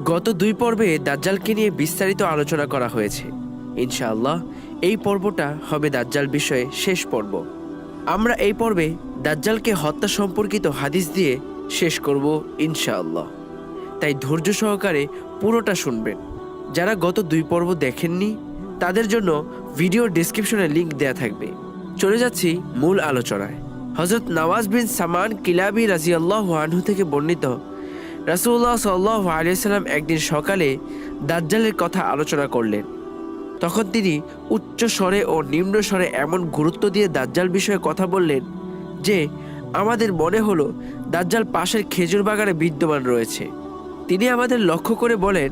গত দুই পর্বে দাজ্জালকে নিয়ে বিস্তারিত আলোচনা করা হয়েছে। ইনশাআল্লাহ, এই পর্বটা হবে দাজ্জাল বিষয়ে শেষ পর্ব। আমরা এই পর্বে দাজ্জালকে হত্যা সম্পর্কিত হাদিস দিয়ে শেষ করব ইনশাআল্লাহ। তাই ধৈর্য সহকারে পুরোটা শুনবেন। যারা গত দুই পর্ব দেখেননি, তাদের জন্য ভিডিও ডিসক্রিপশনে লিংক দেয়া থাকবে। চলে যাচ্ছি মূল আলোচনায়। হজরত নওয়াজ বিন সামান কিলাবি রাজিয়াল্লাহ আনহু থেকে বর্ণিত রাসুল্লাহ সাল্লাহ আলিয়াল্লাম একদিন সকালে দাজ্জালের কথা আলোচনা করলেন। তখন তিনি উচ্চ স্বরে ও নিম্ন স্বরে এমন গুরুত্ব দিয়ে দাজ্জাল বিষয়ে কথা বললেন যে, আমাদের মনে হলো দাজ্জাল পাশের খেজুর বাগানে বিদ্যমান রয়েছে। তিনি আমাদের লক্ষ্য করে বলেন,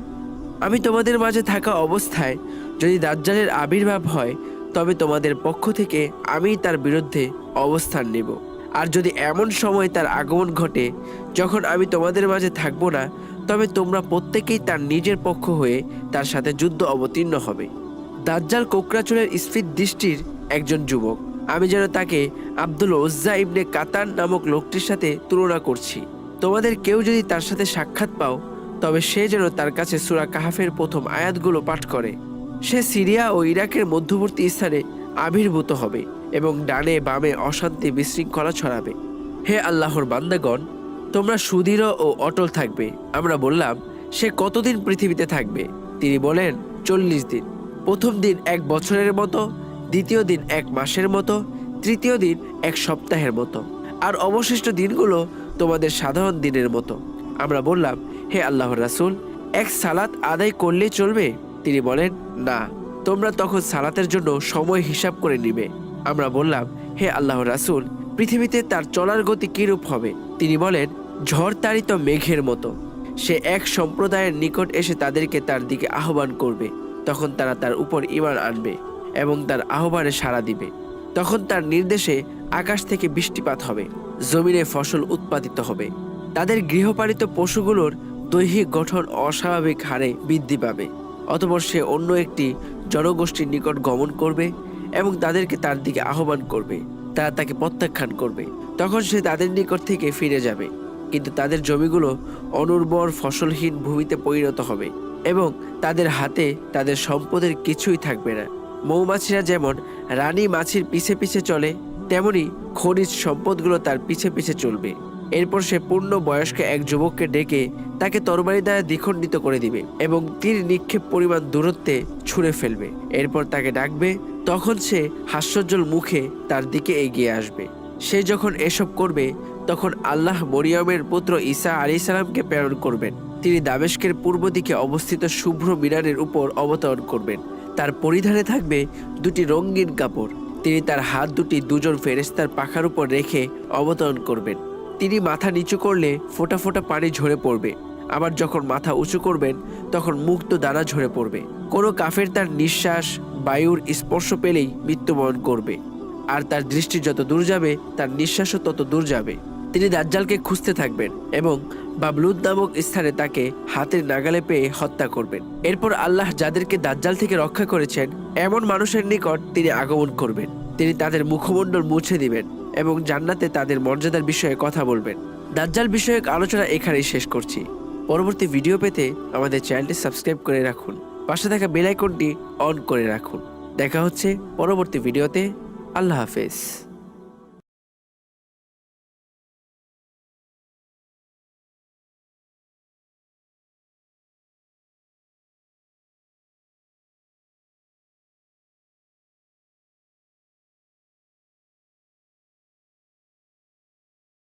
আমি তোমাদের মাঝে থাকা অবস্থায় যদি দাজ্জালের আবির্ভাব হয়, তবে তোমাদের পক্ষ থেকে আমি তার বিরুদ্ধে অবস্থান নেব। আর যদি এমন সময় তার আগমন ঘটে, যখন আমি তোমাদের মাঝে থাকব না, তবে তোমরা প্রত্যেকেই তার নিজের পক্ষ হয়ে তার সাথে যুদ্ধ অবতীর্ণ হবে। দাজ্জাল কোকরাচুরের স্ফীত দৃষ্টির একজন যুবক। আমি যেন তাকে আব্দুল ওজ্জা ইবনে কাতান নামক লোকটির সাথে তুলনা করছি। তোমাদের কেউ যদি তার সাথে সাক্ষাৎ পাও, তবে সে যেন তার কাছে সুরা কাহাফের প্রথম আয়াতগুলো পাঠ করে। সে সিরিয়া ও ইরাকের মধ্যবর্তী স্থানে আবির্ভূত হবে। এবং ডানে বামে অশান্তি বিশৃঙ্খলা ছড়াবে। হে আল্লাহর বান্দাগণ, তোমরা সুদৃঢ় ও অটল থাকবে। আমরা বললাম, সে কতদিন পৃথিবীতে থাকবে? তিনি বলেন, চল্লিশ দিন। প্রথম দিন এক বছরের মতো, দ্বিতীয় দিন এক মাসের মতো, তৃতীয় দিন এক সপ্তাহের মতো। আর অবশিষ্ট দিনগুলো তোমাদের সাধারণ দিনের মতো। আমরা বললাম, হে আল্লাহর রাসুল, এক সালাত আদায় করলে চলবে? তিনি বলেন, না। তোমরা তখন সালাতের জন্য সময় হিসাব করে নিবে। আমরা বললাম, হে আল্লাহ রাসুল, পৃথিবীতে তার চলার গতি কিরূপ হবে? তিনি বলেন, ঝড় তাড়িত মেঘের মতো। সে এক সম্প্রদায়ের নিকট এসে তাদেরকে তার দিকে আহ্বান করবে। তখন তারা তার উপর ইমান আনবে এবং তার আহ্বানে সাড়া দিবে। তখন তার নির্দেশে আকাশ থেকে বৃষ্টিপাত হবে, জমিনে ফসল উৎপাদিত হবে। তাদের গৃহপালিত পশুগুলোর দৈহিক গঠন অস্বাভাবিক হারে বৃদ্ধি পাবে। অতপর সে অন্য একটি জনগোষ্ঠীর নিকট গমন করবে এবং তাদেরকে তার দিকে আহ্বান করবে। তারা তাকে প্রত্যাখ্যান করবে। তখন সে তাদের নিকট থেকে ফিরে যাবে। কিন্তু তাদের জমিগুলো অনুর্বর ফসলহীন ভূমিতে পরিণত হবে এবং তাদের হাতে তাদের সম্পদের কিছুই থাকবে না। মৌমাছিরা যেমন রানী মাছির পিছে পিছে চলে, তেমনি খনিজ সম্পদগুলো তার পিছে পিছে চলবে। এরপর সে পূর্ণ বয়স্ক এক যুবককে ডেকে তাকে তরবারি দ্বারা দ্বিখণ্ডিত করে দিবে এবং তীর নিক্ষেপ পরিমাণ দূরত্বে ছুঁড়ে ফেলবে। এরপর তাকে ডাকবে তখন সে হাস্যজ্জ্বল মুখে তার দিকে এগিয়ে আসবে। সে যখন এসব করবে, তখন আল্লাহ মরিয়মের পুত্র ঈসা আলী সালামকে প্রেরণ করবেন। তিনি দামেস্কের পূর্ব দিকে অবস্থিত শুভ্র মিনারের উপর অবতরণ করবেন। তার পরিধানে থাকবে দুটি রঙিন কাপড়। তিনি তার হাত দুটি দুজন ফেরেস্তার পাখার উপর রেখে অবতরণ করবেন। তিনি মাথা নিচু করলে ফোঁটা ফোঁটা পানি ঝরে পড়বে। আবার যখন মাথা উঁচু করবেন, তখন মুক্ত দানা ঝরে পড়বে। কোনো কাফের তার নিঃশ্বাস, বায়ুর স্পর্শ পেলেই মৃত্যুবরণ করবে। আর তার দৃষ্টি যত দূর যাবে, তার নিঃশ্বাসও তত দূর যাবে। তিনি দাজ্জালকে খুঁজতে থাকবেন এবং বাবলুদ নামক স্থানে তাকে হাতের নাগালে পেয়ে হত্যা করবেন। এরপর আল্লাহ যাদেরকে দাজ্জাল থেকে রক্ষা করেছেন, এমন মানুষের নিকট তিনি আগমন করবেন। তিনি তাদের মুখমণ্ডল মুছে দিবেন এবং জান্নাতে তাদের মর্যাদার বিষয়ে কথা বলবেন। দাজ্জাল বিষয়ক আলোচনা এখানেই শেষ করছি। পরবর্তী ভিডিও পেতে আমাদের চ্যানেলটি সাবস্ক্রাইব করে রাখুন। পাশে থাকা বেল আইকনটি অন করে রাখুন। দেখা হচ্ছে পরবর্তী ভিডিওতে আল্লাহ হাফেজ।